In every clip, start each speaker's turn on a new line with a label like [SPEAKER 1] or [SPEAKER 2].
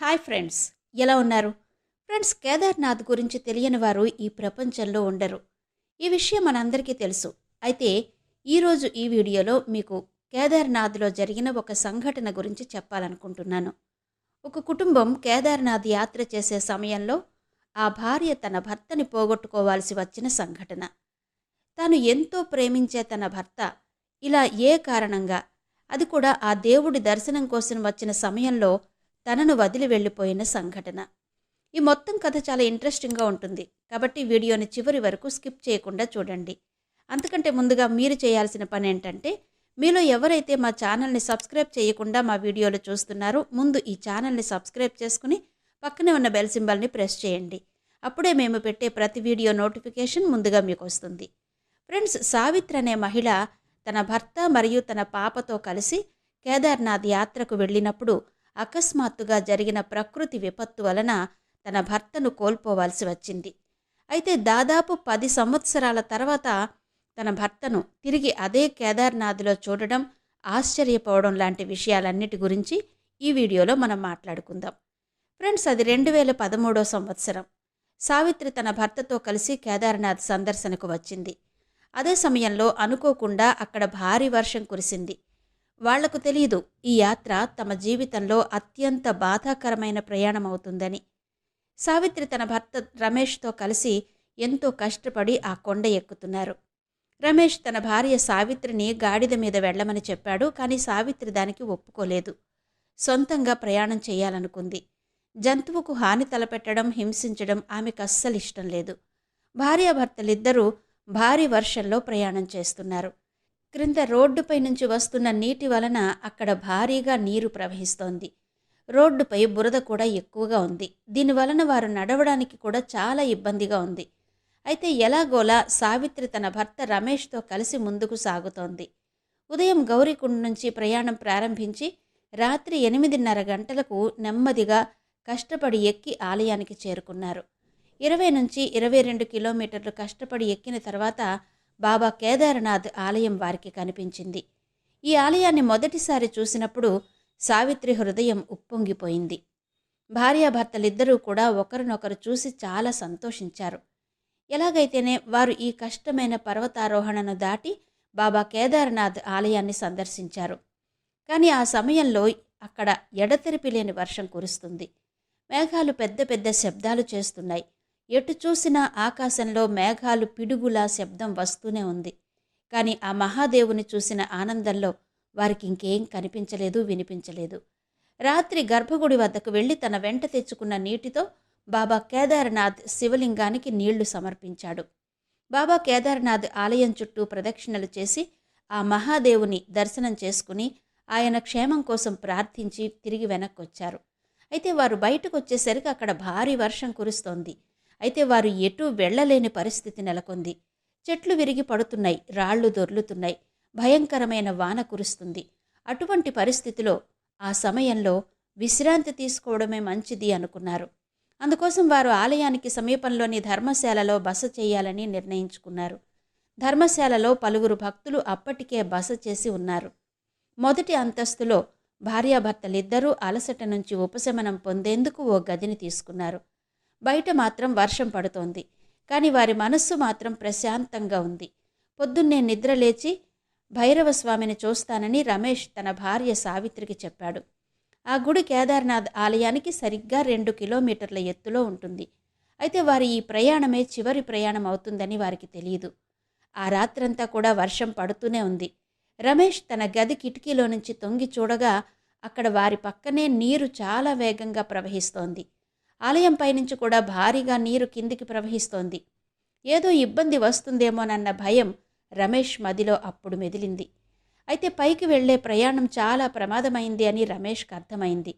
[SPEAKER 1] Hi friends ఎలా ఉన్నారు? Friends Kedarnath గురించి తెలియని వారు ఈ ప్రపంచంలో ఉండరు. ఈ విషయం మనందరికీ తెలుసు. అయితే ఈరోజు ఈ వీడియోలో మీకు కేదార్నాథ్లో జరిగిన ఒక సంఘటన గురించి చెప్పాలనుకుంటున్నాను. ఒక కుటుంబం కేదార్నాథ్ యాత్ర చేసే సమయంలో ఆ భార్య తన భర్తని పోగొట్టుకోవాల్సి వచ్చిన సంఘటన. తాను ఎంతో ప్రేమించే తన భర్త ఇలా ఏ కారణంగా? అది కూడా ఆ దేవుడి దర్శనం కోసం వచ్చిన సమయంలో తనను వదిలి వెళ్ళిపోయిన సంఘటన. ఈ మొత్తం కథ చాలా ఇంట్రెస్టింగ్గా ఉంటుంది. కాబట్టి వీడియోని చివరి వరకు స్కిప్ చేయకుండా చూడండి. అంతకంటే ముందుగా మీరు చేయాల్సిన పని ఏంటంటే మీలో ఎవరైతే మా ఛానల్ని సబ్స్క్రైబ్ చేయకుండా మా వీడియోలు చూస్తున్నారో ముందు ఈ ఛానల్ని సబ్స్క్రైబ్ చేసుకుని పక్కనే ఉన్న బెల్ సింబల్ని ప్రెస్ చేయండి. అప్పుడే మేము పెట్టే ప్రతి వీడియో నోటిఫికేషన్ ముందుగా మీకు వస్తుంది. ఫ్రెండ్స్ సావిత్రి అనే మహిళ తన భర్త మరియు తన పాపతో కలిసి కేదార్నాథ్ యాత్రకు వెళ్ళినప్పుడు అకస్మాత్తుగా జరిగిన ప్రకృతి విపత్తు వలన తన భర్తను కోల్పోవాల్సి వచ్చింది. అయితే దాదాపు పది సంవత్సరాల తర్వాత తన భర్తను తిరిగి అదే కేదార్నాథ్లో చూడడం ఆశ్చర్యపోవడం లాంటి విషయాలన్నిటి గురించి ఈ వీడియోలో మనం మాట్లాడుకుందాం. ఫ్రెండ్స్ అది రెండు వేల పదమూడో సంవత్సరం. సావిత్రి తన భర్తతో కలిసి కేదార్నాథ్ సందర్శనకు వచ్చింది. అదే సమయంలో అనుకోకుండా అక్కడ భారీ వర్షం కురిసింది. వాళ్ళకు తెలియదు ఈ యాత్ర తమ జీవితంలో అత్యంత బాధాకరమైన ప్రయాణం అవుతుందని సావిత్రి తన భర్త రమేష్తో కలిసి ఎంతో కష్టపడి ఆ కొండ ఎక్కుతున్నారు. రమేష్ తన భార్య సావిత్రిని గాడిద మీద వెళ్ళమని చెప్పాడు కానీ సావిత్రి దానికి ఒప్పుకోలేదు. సొంతంగా ప్రయాణం చేయాలనుకుంది. జంతువుకు హాని తలపెట్టడం హింసించడం ఆమెకు అస్సలు ఇష్టం లేదు. భార్యాభర్తలిద్దరూ భారీ వర్షంలో ప్రయాణం చేస్తున్నారు. క్రింద రోడ్డుపై నుంచి వస్తున్న నీటి వలన అక్కడ భారీగా నీరు ప్రవహిస్తోంది. రోడ్డుపై బురద కూడా ఎక్కువగా ఉంది. దీని వలన వారు నడవడానికి కూడా చాలా ఇబ్బందిగా ఉంది. అయితే ఎలాగోలా సావిత్రి తన భర్త రమేష్తో కలిసి ముందుకు సాగుతోంది. ఉదయం గౌరీకుండ నుంచి ప్రయాణం ప్రారంభించి రాత్రి ఎనిమిదిన్నర గంటలకు నెమ్మదిగా కష్టపడి ఎక్కి ఆలయానికి చేరుకున్నారు. ఇరవై నుంచి ఇరవై రెండు కిలోమీటర్లు కష్టపడి ఎక్కిన తర్వాత బాబా కేదార్నాథ్ ఆలయం వారికి కనిపించింది. ఈ ఆలయాన్ని మొదటిసారి చూసినప్పుడు సావిత్రి హృదయం ఉప్పొంగిపోయింది. భార్యాభర్తలిద్దరూ కూడా ఒకరినొకరు చూసి చాలా సంతోషించారు. ఎలాగైతేనే వారు ఈ కష్టమైన పర్వతారోహణను దాటి బాబా కేదార్నాథ్ ఆలయాన్ని సందర్శించారు. కానీ ఆ సమయంలో అక్కడ ఎడతెరిపి లేని వర్షం కురుస్తుంది. మేఘాలు పెద్ద పెద్ద శబ్దాలు చేస్తున్నాయి. ఎటు చూసినా ఆకాశంలో మేఘాలు పిడుగులా శబ్దం వస్తూనే ఉంది. కానీ ఆ మహాదేవుని చూసిన ఆనందంలో వారికి ఇంకేం కనిపించలేదు వినిపించలేదు. రాత్రి గర్భగుడి వద్దకు వెళ్ళి తన వెంట తెచ్చుకున్న నీటితో బాబా కేదార్నాథ్ శివలింగానికి నీళ్ళు సమర్పించాడు. బాబా కేదార్నాథ్ ఆలయం చుట్టూ ప్రదక్షిణలు చేసి ఆ మహాదేవుని దర్శనం చేసుకుని ఆయన క్షేమం కోసం ప్రార్థించి తిరిగి వెనక్కొచ్చారు. అయితే వారు బయటకు వచ్చేసరికి అక్కడ భారీ వర్షం కురుస్తోంది. అయితే వారు ఎటూ వెళ్ళలేని పరిస్థితి నెలకొంది. చెట్లు విరిగి పడుతున్నాయి రాళ్ళు దొర్లుతున్నాయి. భయంకరమైన వాన కురుస్తుంది. అటువంటి పరిస్థితిలో ఆ సమయంలో విశ్రాంతి తీసుకోవడమే మంచిది అనుకున్నారు. అందుకోసం వారు ఆలయానికి సమీపంలోని ధర్మశాలలో బస చేయాలని నిర్ణయించుకున్నారు. ధర్మశాలలో పలువురు భక్తులు అప్పటికే బస చేసి ఉన్నారు. మొదటి అంతస్తులో భార్యాభర్తలిద్దరూ అలసట నుంచి ఉపశమనం పొందేందుకు ఓ గదిని తీసుకున్నారు. బయట మాత్రం వర్షం పడుతోంది. కానీ వారి మనస్సు మాత్రం ప్రశాంతంగా ఉంది. పొద్దున్నే నిద్రలేచి భైరవస్వామిని భైరవ స్వామిని చూస్తానని రమేష్ తన భార్య సావిత్రికి చెప్పాడు. ఆ గుడి కేదార్నాథ్ ఆలయానికి సరిగ్గా రెండు కిలోమీటర్ల ఎత్తులో ఉంటుంది. అయితే వారి ఈ ప్రయాణమే చివరి ప్రయాణం అవుతుందని వారికి తెలియదు ఆ రాత్రంతా కూడా వర్షం పడుతూనే ఉంది. రమేష్ తన గది కిటికీలో నుంచి తొంగి చూడగా అక్కడ వారి పక్కనే నీరు చాలా వేగంగా ప్రవహిస్తోంది. ఆలయం పైనుంచి కూడా భారీగా నీరు కిందికి ప్రవహిస్తోంది. ఏదో ఇబ్బంది వస్తుందేమోనన్న భయం రమేష్ మదిలో అప్పుడు మెదిలింది. అయితే పైకి వెళ్ళే ప్రయాణం చాలా ప్రమాదమైంది అని రమేష్కి అర్థమైంది.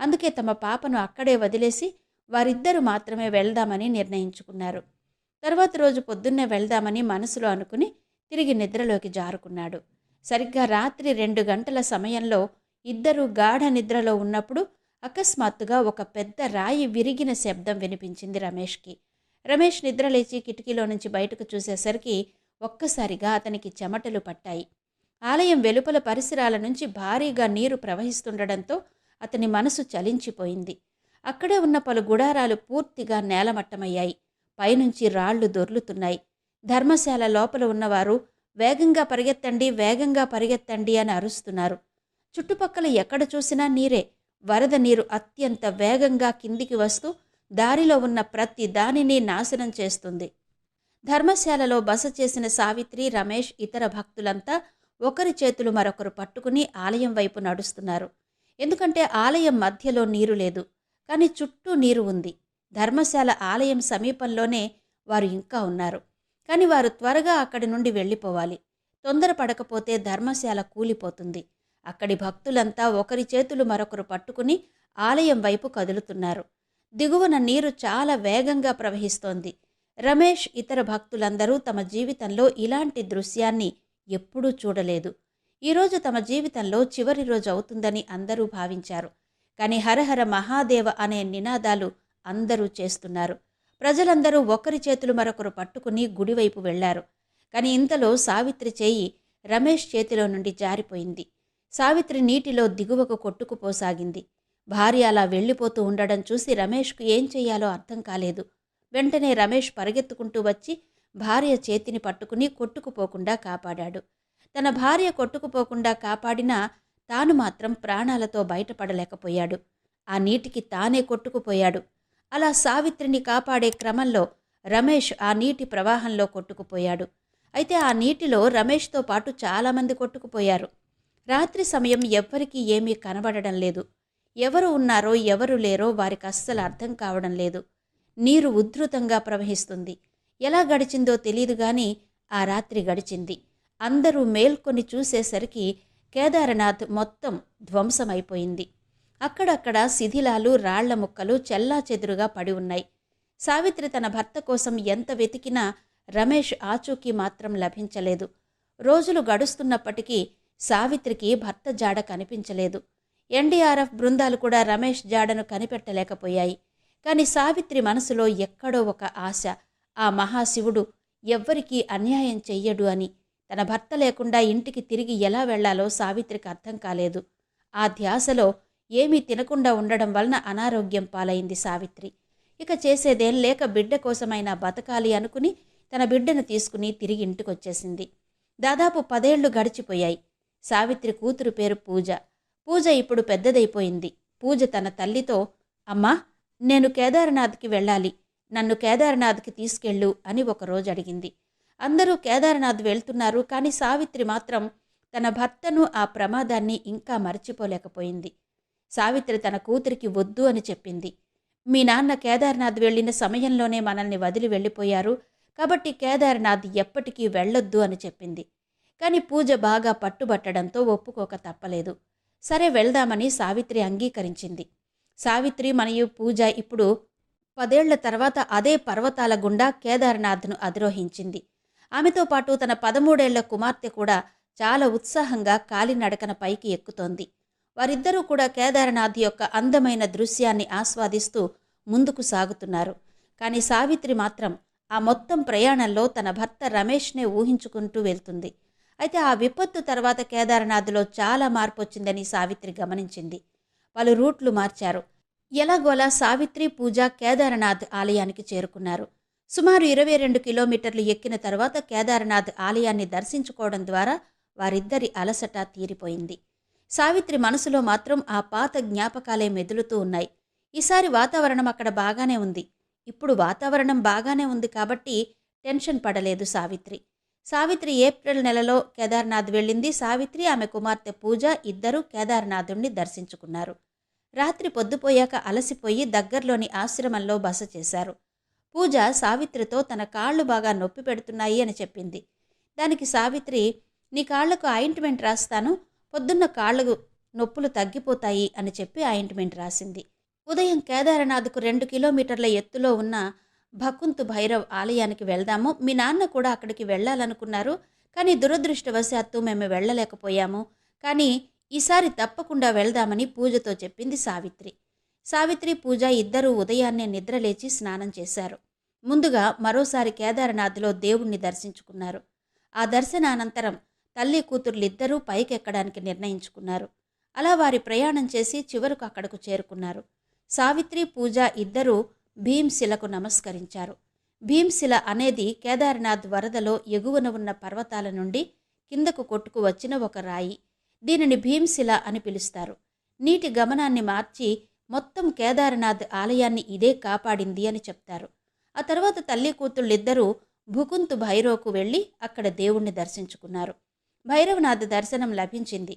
[SPEAKER 1] అందుకే తమ పాపను అక్కడే వదిలేసి వారిద్దరూ మాత్రమే వెళ్దామని నిర్ణయించుకున్నారు. తర్వాత రోజు పొద్దున్నే వెళ్దామని మనసులో అనుకుని తిరిగి నిద్రలోకి జారుకున్నాడు. సరిగ్గా రాత్రి రెండు గంటల సమయంలో ఇద్దరూ గాఢ నిద్రలో ఉన్నప్పుడు అకస్మాత్తుగా ఒక పెద్ద రాయి విరిగిన శబ్దం వినిపించింది రమేష్కి. రమేష్ నిద్రలేచి కిటికీలో నుంచి బయటకు చూసేసరికి ఒక్కసారిగా అతనికి చెమటలు పట్టాయి. ఆలయం వెలుపల పరిసరాల నుంచి భారీగా నీరు ప్రవహిస్తుండడంతో అతని మనసు చలించిపోయింది. అక్కడే ఉన్న పలు గుడారాలు పూర్తిగా నేలమట్టమయ్యాయి. పైనుంచి రాళ్ళు దొర్లుతున్నాయి. ధర్మశాల లోపల ఉన్నవారు వేగంగా పరిగెత్తండి వేగంగా పరిగెత్తండి అని అరుస్తున్నారు. చుట్టుపక్కల ఎక్కడ చూసినా నీరే. వరద నీరు అత్యంత వేగంగా కిందికి వస్తూ దారిలో ఉన్న ప్రతి దానిని నాశనం చేస్తుంది. ధర్మశాలలో బస చేసిన సావిత్రి రమేష్ ఇతర భక్తులంతా ఒకరి చేతులు మరొకరు పట్టుకుని ఆలయం వైపు నడుస్తున్నారు. ఎందుకంటే ఆలయం మధ్యలో నీరు లేదు కానీ చుట్టూ నీరు ఉంది. ధర్మశాల ఆలయం సమీపంలోనే వారు ఇంకా ఉన్నారు. కానీ వారు త్వరగా అక్కడి నుండి వెళ్ళిపోవాలి. తొందరపడకపోతే ధర్మశాల కూలిపోతుంది. అక్కడి భక్తులంతా ఒకరి చేతులు మరొకరు పట్టుకుని ఆలయం వైపు కదులుతున్నారు. దిగువన నీరు చాలా వేగంగా ప్రవహిస్తోంది. రమేష్ ఇతర భక్తులందరూ తమ జీవితంలో ఇలాంటి దృశ్యాన్ని ఎప్పుడూ చూడలేదు. ఈరోజు తమ జీవితంలో చివరి రోజు అవుతుందని అందరూ భావించారు. కానీ హరహర మహాదేవ అనే నినాదాలు అందరూ చేస్తున్నారు. ప్రజలందరూ ఒకరి చేతులు మరొకరు పట్టుకుని గుడివైపు వెళ్ళారు. కానీ ఇంతలో సావిత్రి చేయి రమేష్ చేతిలో నుండి జారిపోయింది. సావిత్రి నీటిలో దిగువకు కొట్టుకుపోసాగింది. భార్య అలా వెళ్ళిపోతూ ఉండడం చూసి రమేష్కు ఏం చెయ్యాలో అర్థం కాలేదు. వెంటనే రమేష్ పరిగెత్తుకుంటూ వచ్చి భార్య చేతిని పట్టుకుని కొట్టుకుపోకుండా కాపాడాడు. తన భార్య కొట్టుకుపోకుండా కాపాడినా తాను మాత్రం ప్రాణాలతో బయటపడలేకపోయాడు. ఆ నీటికి తానే కొట్టుకుపోయాడు. అలా సావిత్రిని కాపాడే క్రమంలో రమేష్ ఆ నీటి ప్రవాహంలో కొట్టుకుపోయాడు. అయితే ఆ నీటిలో రమేష్తో పాటు చాలామంది కొట్టుకుపోయారు. రాత్రి సమయం ఎవ్వరికీ ఏమీ కనబడడం లేదు. ఎవరు ఉన్నారో ఎవరు లేరో వారికి అస్సలు అర్థం కావడం లేదు. నీరు ఉధృతంగా ప్రవహిస్తుంది. ఎలా గడిచిందో తెలియదు గాని ఆ రాత్రి గడిచింది. అందరూ మేల్కొని చూసేసరికి కేదారనాథ్ మొత్తం ధ్వంసమైపోయింది. అక్కడక్కడ శిథిలాలు రాళ్ళ ముక్కలు చెల్లా చెదురుగా పడి ఉన్నాయి. సావిత్రి తన భర్త కోసం ఎంత వెతికినా రమేష్ ఆచూకీ మాత్రం లభించలేదు. రోజులు గడుస్తున్నప్పటికీ సావిత్రికి భర్త జాడ కనిపించలేదు. ఎన్డీఆర్ఎఫ్ బృందాలు కూడా రమేష్ జాడను కనిపెట్టలేకపోయాయి. కానీ సావిత్రి మనసులో ఎక్కడో ఒక ఆశ ఆ మహాశివుడు ఎవ్వరికీ అన్యాయం చెయ్యడు అని. తన భర్త లేకుండా ఇంటికి తిరిగి ఎలా వెళ్ళాలో సావిత్రికి అర్థం కాలేదు. ఆ ధ్యాసలో ఏమీ తినకుండా ఉండడం వలన అనారోగ్యం పాలైంది సావిత్రి. ఇక చేసేదేం లేక బిడ్డ కోసమైనా బతకాలి అనుకుని తన బిడ్డను తీసుకుని తిరిగి ఇంటికొచ్చేసింది. దాదాపు పదేళ్ళు గడిచిపోయాయి. సావిత్రి కూతురు పేరు పూజ. పూజ ఇప్పుడు పెద్దదైపోయింది. పూజ తన తల్లితో అమ్మా నేను కేదార్నాథ్కి వెళ్ళాలి. నన్ను కేదార్నాథ్కి తీసుకెళ్ళు అని ఒకరోజు అడిగింది. అందరూ కేదార్నాథ్ వెళ్తున్నారు కానీ సావిత్రి మాత్రం తన భర్తను ఆ ప్రమాదాన్ని ఇంకా మర్చిపోలేకపోయింది. సావిత్రి తన కూతురికి వద్దు అని చెప్పింది. మీ నాన్న కేదార్నాథ్ వెళ్ళిన సమయంలోనే మనల్ని వదిలి వెళ్ళిపోయారు. కాబట్టి కేదార్నాథ్ ఎప్పటికీ వెళ్ళొద్దు అని చెప్పింది. కానీ పూజ బాగా పట్టుబట్టడంతో ఒప్పుకోక తప్పలేదు. సరే వెళ్దామని సావిత్రి అంగీకరించింది. సావిత్రి మరియు పూజ ఇప్పుడు పదేళ్ళ తర్వాత అదే పర్వతాల గుండా కేదార్నాథ్ను అధిరోహించింది. ఆమెతో పాటు తన పదమూడేళ్ళ కుమార్తె కూడా చాలా ఉత్సాహంగా కాలినడకన పైకి ఎక్కుతోంది. వారిద్దరూ కూడా కేదారనాథ్ యొక్క అందమైన దృశ్యాన్ని ఆస్వాదిస్తూ ముందుకు సాగుతున్నారు. కానీ సావిత్రి మాత్రం ఆ మొత్తం ప్రయాణంలో తన భర్త రమేష్నే ఊహించుకుంటూ వెళ్తుంది. అయితే ఆ విపత్తు తర్వాత కేదారనాథ్లో చాలా మార్పు వచ్చిందని సావిత్రి గమనించింది. పలు రూట్లు మార్చారు. ఎలాగోలా సావిత్రి పూజ కేదారనాథ్ ఆలయానికి చేరుకున్నారు. సుమారు ఇరవై రెండు కిలోమీటర్లు ఎక్కిన తర్వాత కేదారనాథ్ ఆలయాన్ని దర్శించుకోవడం ద్వారా వారిద్దరి అలసట తీరిపోయింది. సావిత్రి మనసులో మాత్రం ఆ పాత జ్ఞాపకాలే మెదులుతూ ఉన్నాయి. ఈసారి వాతావరణం అక్కడ బాగానే ఉంది. ఇప్పుడు వాతావరణం బాగానే ఉంది కాబట్టి టెన్షన్ పడలేదు సావిత్రి. సావిత్రి ఏప్రిల్ నెలలో కేదార్నాథ్ వెళ్ళింది. సావిత్రి ఆమె కుమార్తె పూజ ఇద్దరూ కేదార్నాథుణ్ణి దర్శించుకున్నారు. రాత్రి పొద్దుపోయాక అలసిపోయి దగ్గర్లోని ఆశ్రమంలో బస చేశారు. పూజ సావిత్రితో తన కాళ్ళు బాగా నొప్పి పెడుతున్నాయి అని చెప్పింది. దానికి సావిత్రి నీ కాళ్ళకు ఆయింట్మెంట్ రాస్తాను. పొద్దున్న కాళ్ళకు నొప్పులు తగ్గిపోతాయి అని చెప్పి ఆయింట్మెంట్ రాసింది. ఉదయం కేదారనాథ్కు రెండు కిలోమీటర్ల ఎత్తులో ఉన్న భకుంతు భైరవ్ ఆలయానికి వెళ్దాము. మీ నాన్న కూడా అక్కడికి వెళ్ళాలనుకున్నారు. కానీ దురదృష్టవశాత్తు మేము వెళ్ళలేకపోయాము. కానీ ఈసారి తప్పకుండా వెళ్దామని పూజతో చెప్పింది సావిత్రి. సావిత్రి పూజ ఇద్దరూ ఉదయాన్నే నిద్రలేచి స్నానం చేశారు. ముందుగా మరోసారి కేదారనాథ్లో దేవుణ్ణి దర్శించుకున్నారు. ఆ దర్శనానంతరం తల్లి కూతుర్లిద్దరూ పైకెక్కడానికి నిర్ణయించుకున్నారు. అలా వారి ప్రయాణం చేసి చివరకు అక్కడకు చేరుకున్నారు. సావిత్రి పూజ ఇద్దరూ భీంశిలకు నమస్కరించారు. భీంశిల అనేది కేదార్నాథ్ వరదలో ఎగువన ఉన్న పర్వతాల నుండి కిందకు కొట్టుకు వచ్చిన ఒక రాయి. దీనిని భీంశిల అని పిలుస్తారు. నీటి గమనాన్ని మార్చి మొత్తం కేదార్నాథ్ ఆలయాన్ని ఇదే కాపాడింది అని చెప్తారు. ఆ తర్వాత తల్లి కూతుళ్ళిద్దరూ భుకుంతు భైరవకు వెళ్ళి అక్కడ దేవుణ్ణి దర్శించుకున్నారు. భైరవనాథ్ దర్శనం లభించింది.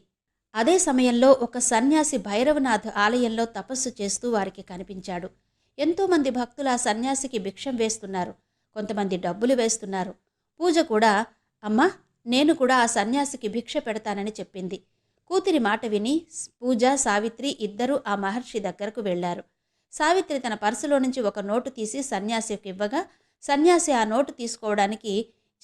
[SPEAKER 1] అదే సమయంలో ఒక సన్యాసి భైరవనాథ్ ఆలయంలో తపస్సు చేస్తూ వారికి కనిపించాడు. ఎంతోమంది భక్తులు ఆ సన్యాసికి భిక్షం వేస్తున్నారు. కొంతమంది డబ్బులు వేస్తున్నారు. పూజ కూడా అమ్మా నేను కూడా ఆ సన్యాసికి భిక్ష పెడతానని చెప్పింది. కూతురి మాట విని పూజ సావిత్రి ఇద్దరూ ఆ మహర్షి దగ్గరకు వెళ్ళారు సావిత్రి తన పర్సులో నుంచి ఒక నోటు తీసి సన్యాసికి ఇవ్వగా సన్యాసి ఆ నోటు తీసుకోవడానికి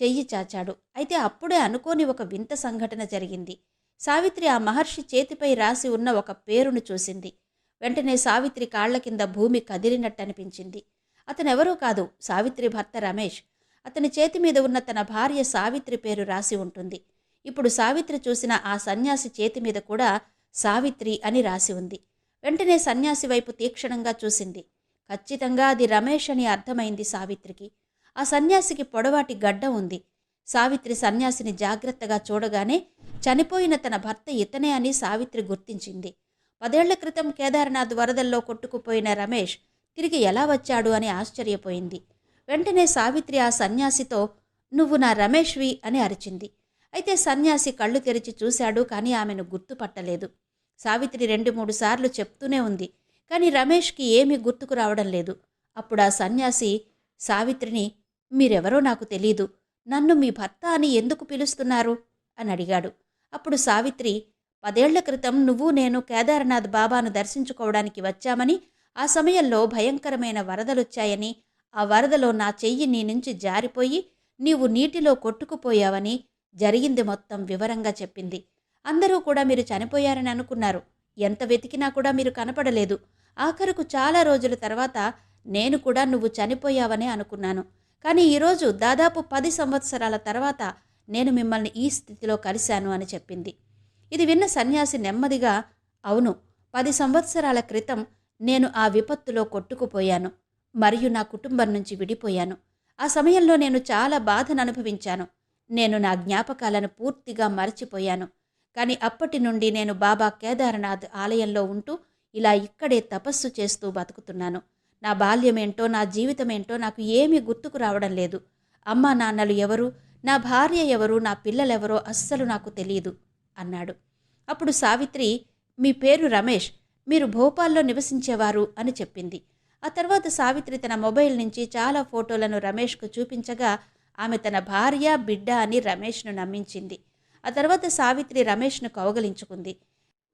[SPEAKER 1] చెయ్యి చాచాడు. అయితే అప్పుడే అనుకోని ఒక వింత సంఘటన జరిగింది. సావిత్రి ఆ మహర్షి చేతిపై రాసి ఉన్న ఒక పేరును చూసింది. వెంటనే సావిత్రి కాళ్ళ కింద భూమి కదిలినట్టు అనిపించింది అతనెవరూ కాదు సావిత్రి భర్త రమేష్. అతని చేతి మీద ఉన్న తన భార్య సావిత్రి పేరు రాసి ఉంటుంది. ఇప్పుడు సావిత్రి చూసిన ఆ సన్యాసి చేతి మీద కూడా సావిత్రి అని రాసి ఉంది. వెంటనే సన్యాసి వైపు తీక్షణంగా చూసింది. ఖచ్చితంగా అది రమేష్ అని అర్థమైంది సావిత్రికి. ఆ సన్యాసికి పొడవాటి గడ్డ ఉంది. సావిత్రి సన్యాసిని జాగ్రత్తగా చూడగానే చనిపోయిన తన భర్త ఇతనే అని సావిత్రి గుర్తించింది. పదేళ్ళ క్రితం కేదార్నాథ్ వరదల్లో కొట్టుకుపోయిన రమేష్ తిరిగి ఎలా వచ్చాడు అని ఆశ్చర్యపోయింది. వెంటనే సావిత్రి ఆ సన్యాసితో నువ్వు నా రమేష్వి అని అరిచింది. అయితే సన్యాసి కళ్ళు తెరిచి చూశాడు కానీ ఆమెను గుర్తుపట్టలేదు. సావిత్రి రెండు మూడు సార్లు చెప్తూనే ఉంది కానీ రమేష్కి ఏమీ గుర్తుకు రావడం లేదు. అప్పుడు ఆ సన్యాసి సావిత్రిని మీరెవరో నాకు తెలీదు. నన్ను మీ భర్త అని ఎందుకు పిలుస్తున్నారు? అని అడిగాడు. అప్పుడు సావిత్రి పదేళ్ళ క్రితం నువ్వు నేను కేదార్నాథ్ బాబాను దర్శించుకోవడానికి వచ్చామని ఆ సమయంలో భయంకరమైన వరదలొచ్చాయని ఆ వరదలో నా చెయ్యి నీ నుంచి జారిపోయి నీవు నీటిలో కొట్టుకుపోయావని జరిగింది మొత్తం వివరంగా చెప్పింది. అందరూ కూడా మీరు చనిపోయారని అనుకున్నారు. ఎంత వెతికినా కూడా మీరు కనపడలేదు. ఆఖరుకు చాలా రోజుల తర్వాత నేను కూడా నువ్వు చనిపోయావనే అనుకున్నాను. కానీ ఈరోజు దాదాపు పది సంవత్సరాల తర్వాత నేను మిమ్మల్ని ఈ స్థితిలో కలిశాను అని చెప్పింది. ఇది విన్న సన్యాసి నెమ్మదిగా అవును పది సంవత్సరాల క్రితం నేను ఆ విపత్తులో కొట్టుకుపోయాను మరియు నా కుటుంబం నుంచి విడిపోయాను. ఆ సమయంలో నేను చాలా బాధను అనుభవించాను నేను నా జ్ఞాపకాలను పూర్తిగా మరచిపోయాను. కానీ అప్పటి నుండి నేను బాబా కేదార్నాథ్ ఆలయంలో ఉంటూ ఇలా ఇక్కడే తపస్సు చేస్తూ బతుకుతున్నాను. నా బాల్యమేంటో నా జీవితమేంటో నాకు ఏమీ గుర్తుకు రావడం లేదు. అమ్మా నాన్నలు ఎవరు? నా భార్య ఎవరు? నా పిల్లలెవరో అస్సలు నాకు తెలియదు అన్నాడు. అప్పుడు సావిత్రి మీ పేరు రమేష్ మీరు భోపాల్లో నివసించేవారు అని చెప్పింది. ఆ తర్వాత సావిత్రి తన మొబైల్ నుంచి చాలా ఫోటోలను రమేష్కు చూపించగా ఆమె తన భార్య బిడ్డ అని రమేష్ను నమ్మించింది. ఆ తర్వాత సావిత్రి రమేష్ను కౌగలించుకుంది.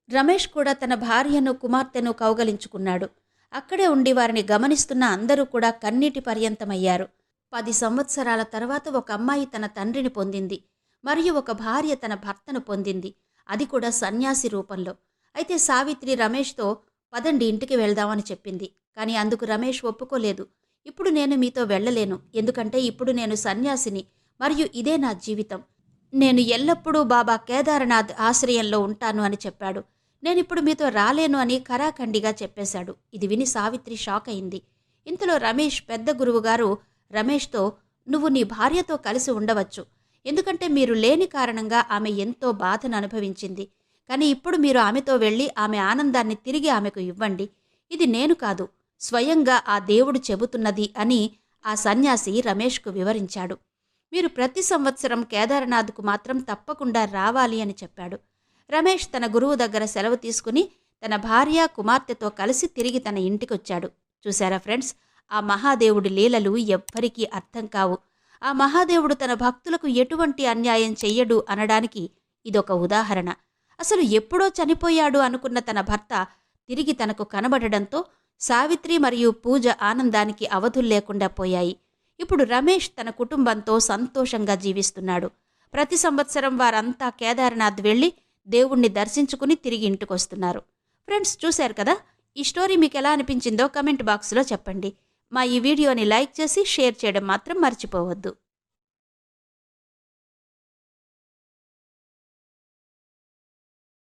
[SPEAKER 1] రమేష్ కూడా తన భార్యను కుమార్తెను కౌగలించుకున్నాడు. అక్కడే ఉండి వారిని గమనిస్తున్న అందరూ కూడా కన్నీటి పర్యంతమయ్యారు. పది సంవత్సరాల తర్వాత ఒక అమ్మాయి తన తండ్రిని పొందింది. మరియు ఒక భార్య తన భర్తను పొందింది. అది కూడా సన్యాసి రూపంలో. అయితే సావిత్రి రమేష్తో పదండి ఇంటికి వెళ్దామని చెప్పింది. కానీ అందుకు రమేష్ ఒప్పుకోలేదు. ఇప్పుడు నేను మీతో వెళ్ళలేను. ఎందుకంటే ఇప్పుడు నేను సన్యాసిని. మరియు ఇదే నా జీవితం. నేను ఎల్లప్పుడూ బాబా కేదార్నాథ్ ఆశ్రయంలో ఉంటాను అని చెప్పాడు. నేనిప్పుడు మీతో రాలేను అని కరాఖండిగా చెప్పేశాడు. ఇది విని సావిత్రి షాక్ అయింది. ఇంతలో రమేష్ పెద్ద గురువుగారు రమేష్తో నువ్వు నీ భార్యతో కలిసి ఉండవచ్చు. ఎందుకంటే మీరు లేని కారణంగా ఆమె ఎంతో బాధను అనుభవించింది. కానీ ఇప్పుడు మీరు ఆమెతో వెళ్ళి ఆమె ఆనందాన్ని తిరిగి ఆమెకు ఇవ్వండి. ఇది నేను కాదు స్వయంగా ఆ దేవుడు చెబుతున్నది అని ఆ సన్యాసి రమేష్కు వివరించాడు. మీరు ప్రతి సంవత్సరం కేదార్నాథ్కు మాత్రం తప్పకుండా రావాలి అని చెప్పాడు. రమేష్ తన గురువు దగ్గర సెలవు తీసుకుని తన భార్య కుమార్తెతో కలిసి తిరిగి తన ఇంటికొచ్చాడు. చూశారా ఫ్రెండ్స్ ఆ మహాదేవుడి లీలలు ఎవ్వరికీ అర్థం కావు. ఆ మహాదేవుడు తన భక్తులకు ఎటువంటి అన్యాయం చెయ్యడు అనడానికి ఇదొక ఉదాహరణ. అసలు ఎప్పుడో చనిపోయాడు అనుకున్న తన భర్త తిరిగి తనకు కనబడడంతో సావిత్రి మరియు పూజ ఆనందానికి అవధుల్లేకుండా పోయాయి. ఇప్పుడు రమేష్ తన కుటుంబంతో సంతోషంగా జీవిస్తున్నాడు. ప్రతి సంవత్సరం వారంతా కేదార్నాథ్ వెళ్ళి దేవుణ్ణి దర్శించుకుని తిరిగి ఇంటికొస్తున్నారు. ఫ్రెండ్స్ చూశారు కదా? ఈ స్టోరీ మీకు ఎలా అనిపించిందో కమెంట్ బాక్స్లో చెప్పండి. మా ఈ వీడియోని లైక్ చేసి షేర్ చేయడం మాత్రం మర్చిపోవద్దు.